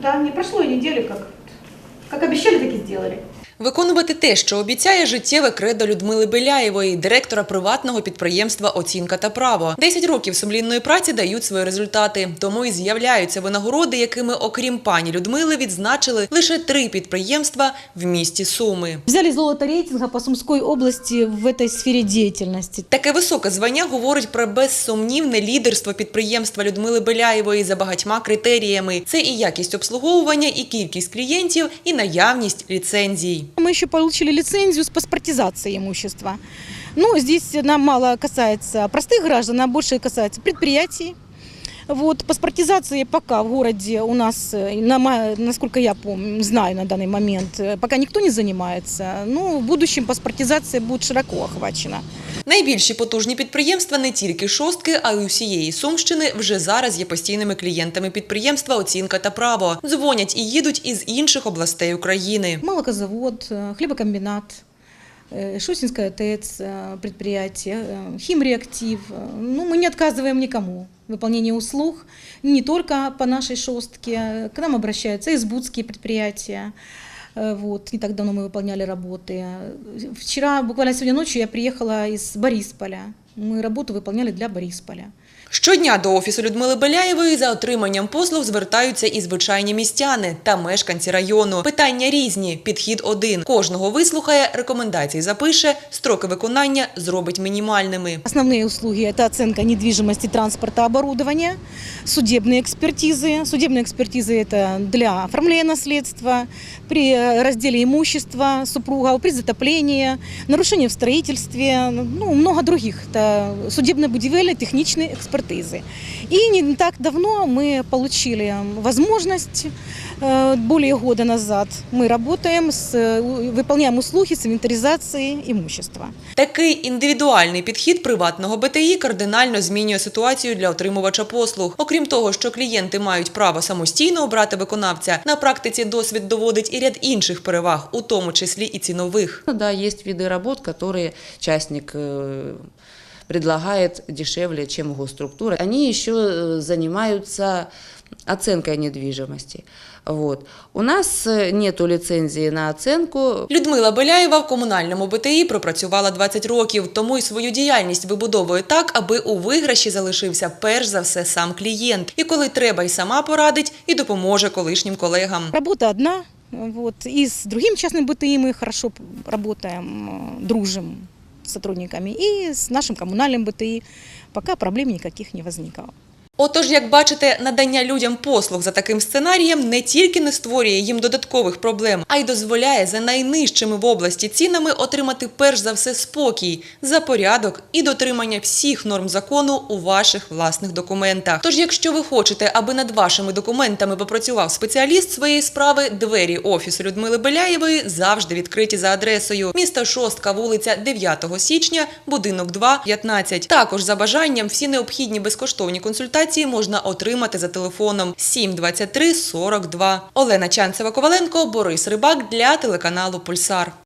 Да, не прошло и недели, как, как обещали, так и сделали. Виконувати те, що обіцяє життєве кредо Людмили Беляєвої, директора приватного підприємства Оцінка та право. Десять років сумлінної праці дають свої результати. Тому і з'являються винагороди, якими, окрім пані Людмили, відзначили лише три підприємства в місті Суми. Взяли золото рейтинга по Сумской области в этой сфере деятельности. Таке високе звання говорить про безсумнівне лідерство підприємства Людмили Беляєвої за багатьма критеріями. Це і якість обслуговування, і кількість клієнтів, і наявність ліцензій. Мы еще получили лицензию с паспортизацией имущества. Ну, здесь нам мало касается простых граждан, а больше касается предприятий. Вот, паспортизации пока в городе у нас, э, на ма- насколько я помню, знаю на данный момент, э, пока никто не занимается. Ну, в будущем паспортизация будет широко охвачена. Найбільші потужні підприємства не тільки шостки, а й усієї Сумщини вже зараз є постійними клієнтами підприємства Оцінка та право. Дзвонять і їдуть із інших областей України. Молокозавод, э, хлебокомбинат, э, Шустинская ТЭЦ э, предприятие, э, химреактив. Э, Ну, мы не отказываем никому в выполнении услуг, не только по нашей шостке. К нам обращаются избудские предприятия. Э, Вот, не так давно мы выполняли работы. Вчера, буквально сегодня ночью, я приехала из Борисполя. Мы работу выполняли для Борисполя. Щодня до офісу Людмили Беляєвої за отриманням послуг звертаються і звичайні містяни та мешканці району. Питання різні, підхід один. Кожного вислухає, рекомендації запише, строки виконання зробить мінімальними. Основные услуги – это оценка недвижимости, транспорта, оборудования, судебные экспертизы. Судебные экспертизы – это для оформления наследства, при разделе имущества супруга, при затоплении, нарушение в строительстве, ну, много других. Это судебно-будивельные, техничные экспертизы. И не так давно мы получили возможность, э, более года назад, мы работаем, с, э, выполняем услуги с инвентаризацией имущества. Такий індивідуальний підхід приватного БТІ кардинально змінює ситуацію для отримувача послуг. Окрім того, що клієнти мають право самостійно обрати виконавця, на практиці досвід доводить і ряд інших переваг, у тому числі і цінових. Ну Да, есть виды работ, которые частник э, предлагает дешевле, чем госструктура. Они еще э, занимаются оценкой недвижимости. Вот. У нас э, нету лицензии на оценку, Людмила Беляєва в комунальному БТІ пропрацювала 20 років, тому й свою діяльність вибудовує так, аби у виграші залишився перш за все сам клієнт. І коли треба, й сама порадить, і допоможе колишнім колегам. Работа одна, вот, и с другим частным БТИ мы хорошо п- работаем, э, дружим с сотрудниками, и с нашим коммунальным БТИ пока проблем никаких не возникало. Отож, як бачите, надання людям послуг за таким сценарієм не тільки не створює їм додаткових проблем, а й дозволяє за найнижчими в області цінами отримати перш за все спокій, за порядок і дотримання всіх норм закону у ваших власних документах. Тож, якщо ви хочете, аби над вашими документами попрацював спеціаліст своєї справи, двері офісу Людмили Беляєвої завжди відкриті за адресою місто Шостка, вулиця 9 січня, будинок 2, 15. Також за бажанням всі необхідні безкоштовні консультації можна отримати за телефоном 723 42. Олена Чанцева Коваленко, Борис Рибак для телеканалу Пульсар.